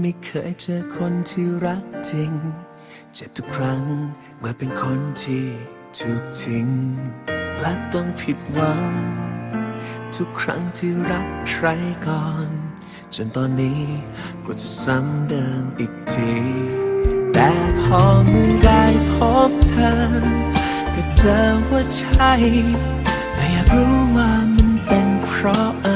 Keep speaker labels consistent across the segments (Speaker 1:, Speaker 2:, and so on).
Speaker 1: ไม่เคยเจอคนที่รักจริง เจ็บทุกครั้งเมื่อเป็นคนที่ถูกทิ้ง และต้องผิดหวัง ทุกครั้งที่รักใครก่อน จนตอนนี้กลัวจะซ้ำเดิมอีกที แต่พอเมื่อได้พบเธอ ก็เจอว่าใช่ แต่อยากรู้ว่ามันเป็นเพราะอะไร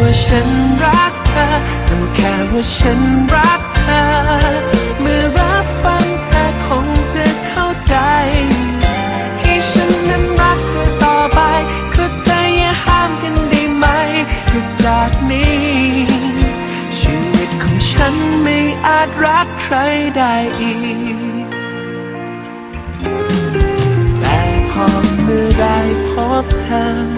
Speaker 1: ว่าฉันรักเธอรู้แค่ว่าฉันรักเธอ เมื่อรับฟังเธอคงจะเข้าใจ ให้ฉันนั้นรักเธอต่อไปคือเธออย่าห้ามกันได้ไหมคือจากนี้ ชีวิตของฉันไม่อาจรักใครได้อีก แต่พอเมื่อได้พบเธอ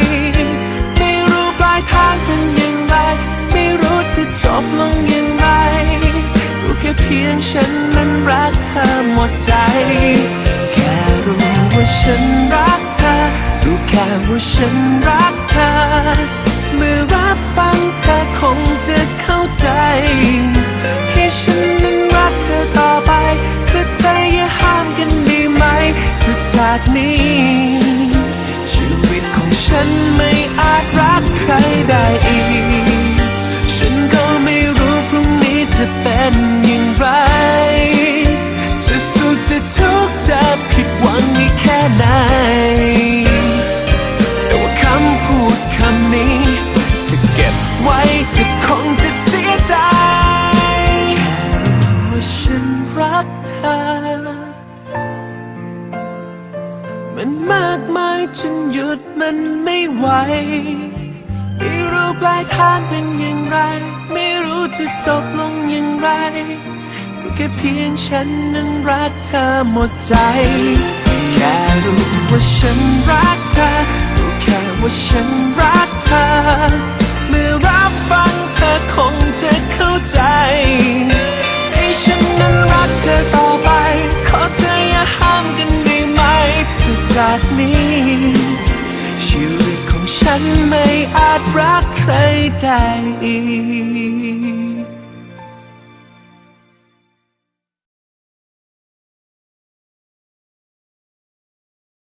Speaker 1: ใจ แค่รู้ว่าฉันรักเธอ รู้แค่ว่าฉันรักเธอ กเธอ มันมากมายจนหยุดมันไม่ไหว ไม่รู้ปลายทางเป็นอย่างไร ไม่รู้จะจบลงอย่างไรแค่เพียงฉันนั้นรักเธอหมดใจ แค่รู้ว่าฉันรักเธอรู้แค่ว่าฉันรัก ฉันไม่อาจรักใครได้อีก